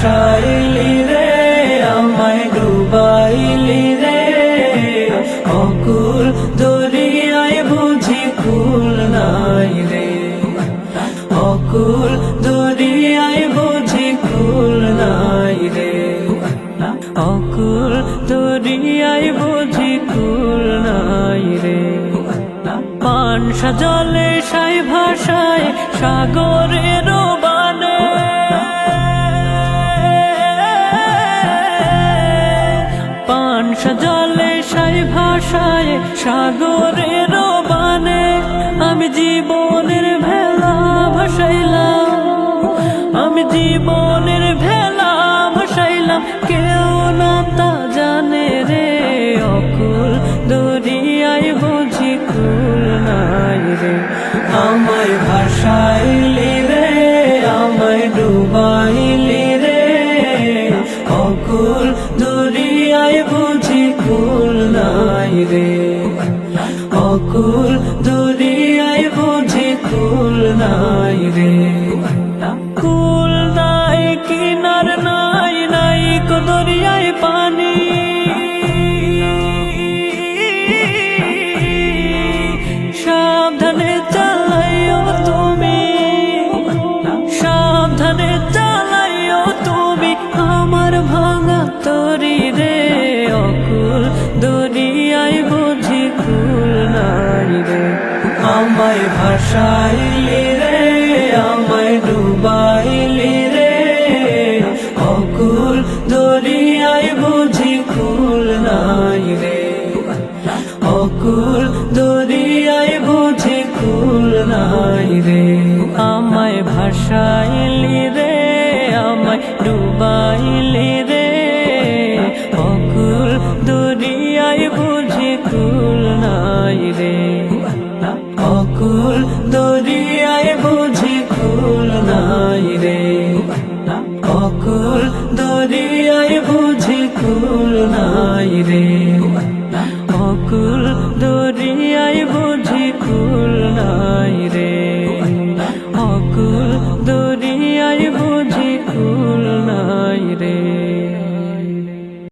ভাসাইলি রে, আমায় ডুবাইলি রে। অকুল দরিয়ায় বুঝি কুল নাই রে। অকুল দরিয়ায় বুঝি কুল নাই রে। অকুল দরিয়ায় বুঝি কুল নাই রে। পানসা জলে সাই ভাষায় সাগরের পানসা জলে সাই ভাষায়, সাগরের বানে আমি জীবনের ভেলা ভাসাইলাম। আমি জীবনের ভেলা ভাসাইলাম। কেউ না তা জানে রে, অকুল দরিয়ায় বুঝি কুল নাই রে। আমায় ভাসাইলি রে, আমায় ডুবাইলি রে, অকুল রে অকুল দুনিয়ায় বুঝি কুল নাই রে। ভাসাইলি রে, আমায় ডুবাইলি রে। অকুল দরিয়ায় বুঝি কুল নাই রে। অকুল দরিয়ায় বুঝি কুল নাই রে। আমায় ভাসাইলি রে, আমায় ডুবাইলি রে। অকুল দরিয়ায় বুঝি কুল নাই রে। দরিয়ায় বুঝি কুল নাই রে। অকুল দরিয়ায় বুঝি কুল নাই রে। অকুল দরিয়ায় বুঝি খুল নাই রে অকুল দরিয়ায় বুঝি কুল নাই রে।